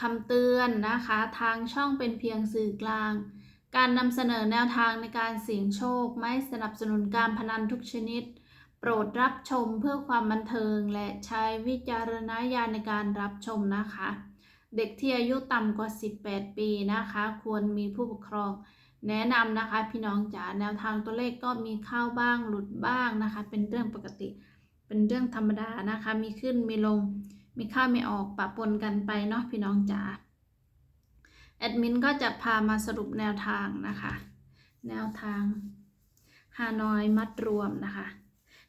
คำเตือนนะคะ ทางช่องเป็นเพียงสื่อกลาง การนำเสนอแนวทางในการเสี่ยงโชค ไม่สนับสนุนการพนันทุกชนิด โปรดรับชมเพื่อความบันเทิง และใช้วิจารณญาณในการรับชมนะคะ เด็กที่อายุต่ำกว่า 18 ปีนะคะ ควรมีผู้ปกครอง แนะนำนะคะ พี่น้องจ๋าแนวทางตัวเลขก็มีเข้าบ้างหลุดบ้างนะคะ เป็นเรื่องปกติ เป็นเรื่องธรรมดานะคะ มีขึ้นมีลง มีเข้าไมีออกปะปนกันไปเนาะพี่น้องจ๋าแอดมินก็จะพามาสรุปแนวทางนะคะ แนวทางฮานอยมัดรวมนะคะ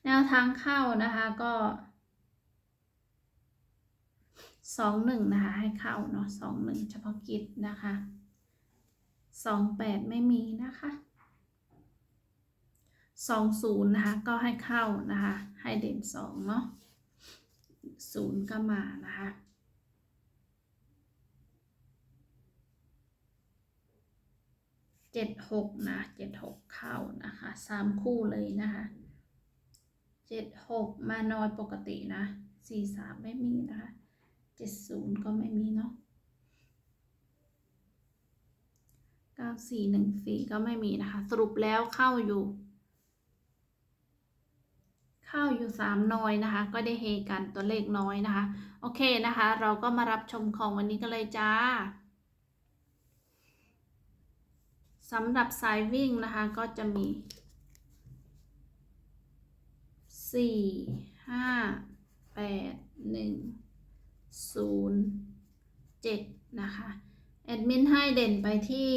แนวทางเข้านะคะก็สองหนึ่งนะคะให้เข้าเนาะสองหนึ่งเฉพาะกิจนะคะสองแปดไม่มีนะคะสองศูนย์นะคะก็ให้เข้านะคะให้เด่นสองเนาะ ศูนย์ก็มานะคะ เจ็ดหกนะเจ็ดหกเข้านะคะสามคู่เลยนะคะเจ็ดหกมาน้อยปกตินะสี่สามไม่มีนะคะเจ็ดศูนย์ก็ไม่มีเนาะเก้าสี่หนึ่งสี่ก็ไม่มีนะคะ สรุปแล้วเข้าอยู่ ข้าอยู่สามน้อยนะคะ ก็ได้เฮกันตัวเลขน้อยนะคะ โอเคนะคะ เราก็มารับชมของวันนี้กันเลยจ้าสำหรับสายวิ่งนะคะ ก็จะมีสี่ห้าแปดหนึ่งศูนย์เจ็ดนะคะ แอดมินให้เด่นไปที่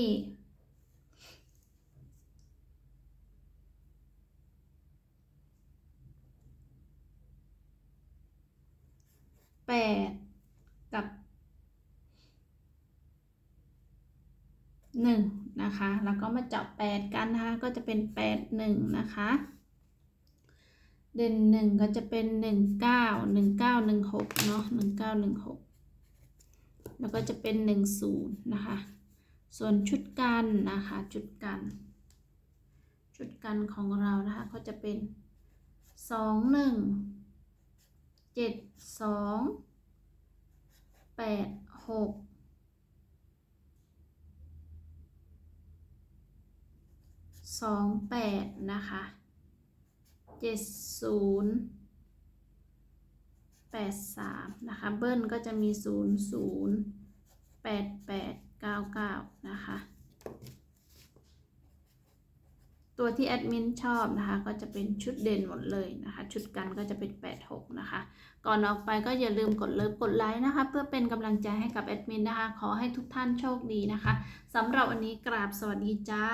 ดกับหนึ่งนะคะ แล้วก็มาจับแปดกันนะคะ ก็จะเป็นแปดหนึ่งนะคะ เด่นหนึ่งก็จะเป็นหนึ่งเก้าหนึ่งเก้าหนึ่งหกเนาะหนึ่งเก้าหนึ่งหกแล้วก็จะเป็นหนึ่งศูนย์นะคะ ส่วนชุดกันนะคะ ชุดกัน ชุดกันของเรานะคะ ก็จะเป็นสองหนึ่ง เจ็ดสองแปดหกสองแปดนะคะเจ็ดศูนย์แปดสามนะคะ เบิ้ลก็จะมีศูนย์ศูนย์แปดแปดเก้าเก้านะคะ ตัวที่แอดมินชอบนะคะก็จะเป็นชุดเด่นหมดเลยนะคะ ชุดกันก็จะเป็น 86 นะคะ ก่อนออกไปก็อย่าลืมกดเลิฟกดไลค์นะคะ เพื่อเป็นกำลังใจให้กับแอดมินนะคะ ขอให้ทุกท่านโชคดีนะคะสำหรับวันนี้กราบสวัสดีจ้า